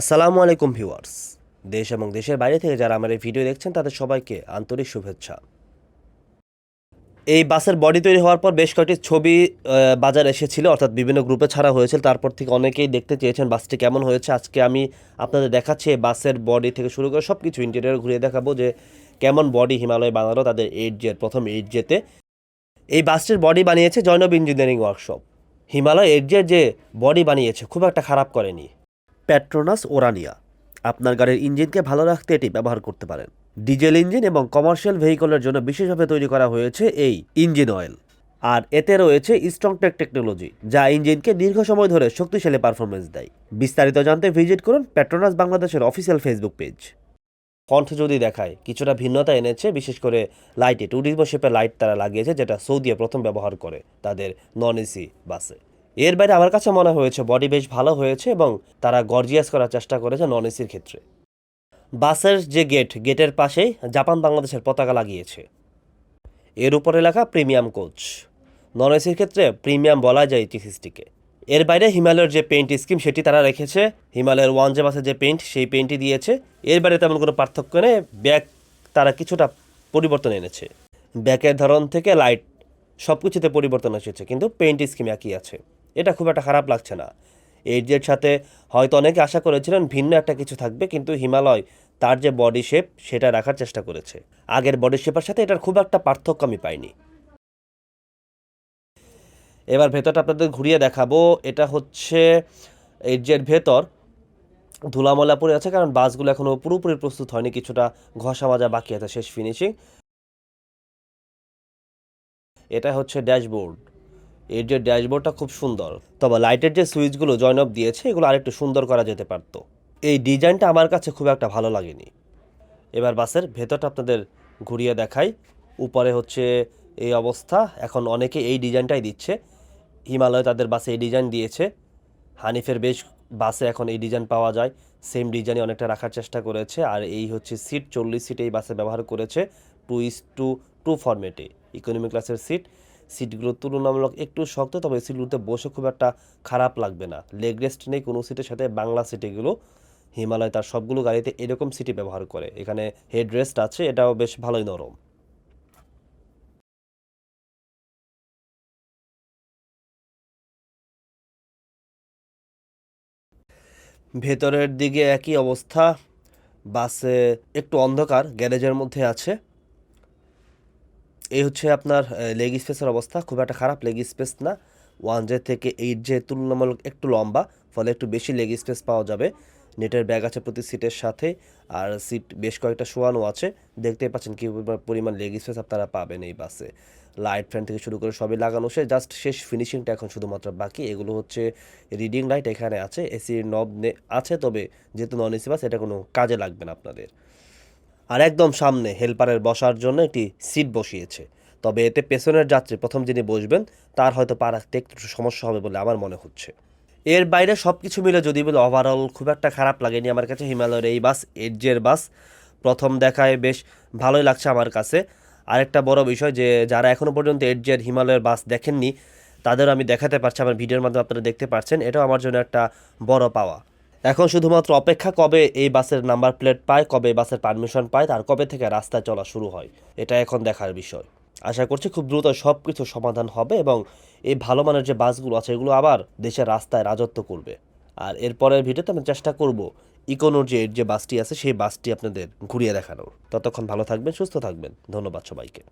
আসসালামু আলাইকুম ভিউয়ার্স। দেশ এবং দেশের বাইরে থেকে যারা আমার এই ভিডিও দেখছেন, তাদের সবাইকে আন্তরিক শুভেচ্ছা। এই বাসের বডি তৈরি হওয়ার পর বেশ কয়েকটি ছবি বাজারে এসেছিল, অর্থাৎ বিভিন্ন গ্রুপে ছাড়া হয়েছিল। তারপর থেকে অনেকেই দেখতে চেয়েছেন বাসটি কেমন হয়েছে। আজকে আমি আপনাদের দেখাচ্ছি এই বাসের বডি থেকে শুরু করে সব কিছু ইন্টেরিয়র ঘুরিয়ে দেখাবো যে কেমন বডি হিমালয় বানালো তাদের এইট জের প্রথম এইট জেতে এই বাসটির বডি বানিয়েছে Zainab engineering workshop Himalaya eight জের যে বডি বানিয়েছে, খুব একটা খারাপ করেনি। প্যাট্রোনাস ওরানিয়া আপনার গাড়ির ইঞ্জিনকে ভালো রাখতে এটি ব্যবহার করতে পারেন। ডিজেল ইঞ্জিন এবং কমার্শিয়াল ভেহিকলের জন্য বিশেষভাবে তৈরি করা হয়েছে এই ইঞ্জিন অয়েল। আর এতে রয়েছে স্ট্রংটেক টেকনোলজি যা ইঞ্জিনকে দীর্ঘ সময় ধরে শক্তিশালী পারফরমেন্স দেয়। বিস্তারিত জানতে ভিজিট করুন প্যাট্রোনাস বাংলাদেশের অফিসিয়াল ফেসবুক পেজ ফন্ট যদি দেখায়, কিছুটা ভিন্নতা এনেছে, বিশেষ করে লাইটে ট্যুরিজম শেপের লাইট তারা লাগিয়েছে, যেটা সৌদিয়া প্রথম ব্যবহার করে তাদের নন এসি বাসে এর বাইরে আমার কাছে মনে হয়েছে বডি বেশ ভালো হয়েছে এবং তারা গর্জিয়াস করার চেষ্টা করেছে নন এসির ক্ষেত্রে। বাসের যে গেট গেটের পাশেই জাপান বাংলাদেশের পতাকা লাগিয়েছে। এর উপরে লেখা প্রিমিয়াম কোচ নন এসির ক্ষেত্রে প্রিমিয়াম বলা যায় টি সিক্সটিকে এর বাইরে হিমালয়ের যে পেইন্ট স্কিম সেটি তারা রেখেছে। হিমালয়ের ওয়ান যে বাসের যে পেইন্ট সেই পেইন্টই দিয়েছে। এর বাইরে তেমন কোনো পার্থক্য নেই। ব্যাক তারা কিছুটা পরিবর্তন এনেছে। ব্যাকের ধরন থেকে লাইট সব কিছুতে পরিবর্তন এসেছে, কিন্তু পেইন্ট স্কিম একই আছে। এটা খুব একটা খারাপ লাগছে না। এইচজের সাথে হয়তো অনেকে আশা করেছিলেন ভিন্ন একটা কিছু থাকবে, কিন্তু হিমালয় তার যে বডি শেপ সেটা রাখার চেষ্টা করেছে। আগের বডি শেপের সাথে এটার খুব একটা পার্থক্য আমি পাইনি। এবার ভেতরটা আপনাদের ঘুরিয়ে দেখাবো। এটা হচ্ছে এইচজের ভেতর ধুলামলা পড়ে আছে, কারণ বাসগুলো এখনও পুরোপুরি প্রস্তুত হয়নি, কিছুটা ঘষা মাজা বাকি আছে, শেষ ফিনিশিং এটা হচ্ছে ড্যাশবোর্ড এর যে ড্যাশবোর্ডটা খুব সুন্দর। তবে লাইটের যে সুইচগুলো জয়েন জয়নব দিয়েছে, এগুলো আরেকটু সুন্দর করা যেতে পারতো। এই ডিজাইনটা আমার কাছে খুব একটা ভালো লাগেনি। এবার বাসের ভেতরটা আপনাদের ঘুরিয়ে দেখাই। উপরে হচ্ছে এই অবস্থা। এখন অনেকে এই ডিজাইনটাই দিচ্ছে। হিমালয় তাদের বাসে এই ডিজাইন দিয়েছে। হানিফের বেশ বাসে এখন এই ডিজাইন পাওয়া যায়। সেম ডিজাইনে অনেকটা রাখার চেষ্টা করেছে। আর এই হচ্ছে সিট, চল্লিশ সিট এই বাসে ব্যবহার করেছে। টু ইস টু টু ফরম্যাটে। ইকোনমি ক্লাসের সিট। সিটগুলো তুলনামূলক একটু শক্ত, তবে সিটগুলোতে বসে খুব একটা খারাপ লাগবে না। লেগ রেস্ট নেই কোনো সিটের সাথে, বাংলা সিটেগুলো। হিমালয় তার সবগুলো গাড়িতে এরকম সিটি ব্যবহার করে। এখানে হেড রেস্ট আছে, এটাও বেশ ভালোই নরম। ভেতরের দিকে একই অবস্থা। বাসে একটু অন্ধকার, গ্যারেজের মধ্যে আছে। এই হচ্ছে আপনার লেগ স্পেসের অবস্থা। খুব একটা খারাপ লেগ স্পেস না। ওয়ান জে থেকে এইট জে তুলনামূলক একটু লম্বা, ফলে একটু বেশি লেগ স্পেস পাওয়া যাবে। নেটের ব্যাগ আছে প্রতি সিটের সাথে, আর সিট বেশ কয়েকটা শোয়ানো আছে। দেখতেই পাচ্ছেন কী পরিমাণ লেগ স্পেস আপনারা পাবেন এই বাসে লাইট ফ্যান থেকে শুরু করে সবই লাগানো সে জাস্ট শেষ ফিনিশিংটা এখন শুধুমাত্র বাকি। এগুলো হচ্ছে রিডিং লাইট এখানে আছে। এসির নব আছে, তবে যেহেতু নন এসি বাস এটা কোনো কাজে লাগবে না আপনাদের। আর একদম সামনে হেল্পারের বসার জন্য একটি সিট বসিয়েছে। তবে এতে পেছনের যাত্রী প্রথম যিনি বসবেন, তার হয়তো পা রাখতে একটু সমস্যা হবে বলে আমার মনে হচ্ছে। এর বাইরে সব কিছু মিলে যদি বলে ওভারঅল খুব একটা খারাপ লাগেনি আমার কাছে। হিমালয়ের এই বাস, এডজের বাস, প্রথম দেখায় বেশ ভালোই লাগছে আমার কাছে। আরেকটা বড় বিষয় যে, যারা এখনও পর্যন্ত এডজের হিমালয়ের বাস দেখেননি তাদের আমি দেখাতে পারছি। আমার ভিডিওর মাধ্যমে আপনারা দেখতে পাচ্ছেন, এটাও আমার জন্য একটা বড় পাওয়া। এখন শুধুমাত্র অপেক্ষা কবে এই বাসের নাম্বার প্লেট পায়, কবে বাসের পারমিশন পায়, তার কবে থেকে রাস্তায় চলা শুরু হয়, এটা এখন দেখার বিষয়। আশা করছি খুব দ্রুত সব কিছু সমাধান হবে এবং এই ভালো মানের যে বাসগুলো আছে, এগুলো আবার দেশের রাস্তায় রাজত্ব করবে। আর এরপরের ভিডিওতে আমি চেষ্টা করব ইকোনোর যে যে বাসটি আছে, সেই বাসটি আপনাদের ঘুরিয়ে দেখানোর। ততক্ষণ ভালো থাকবেন, সুস্থ থাকবেন। ধন্যবাদ সবাইকে।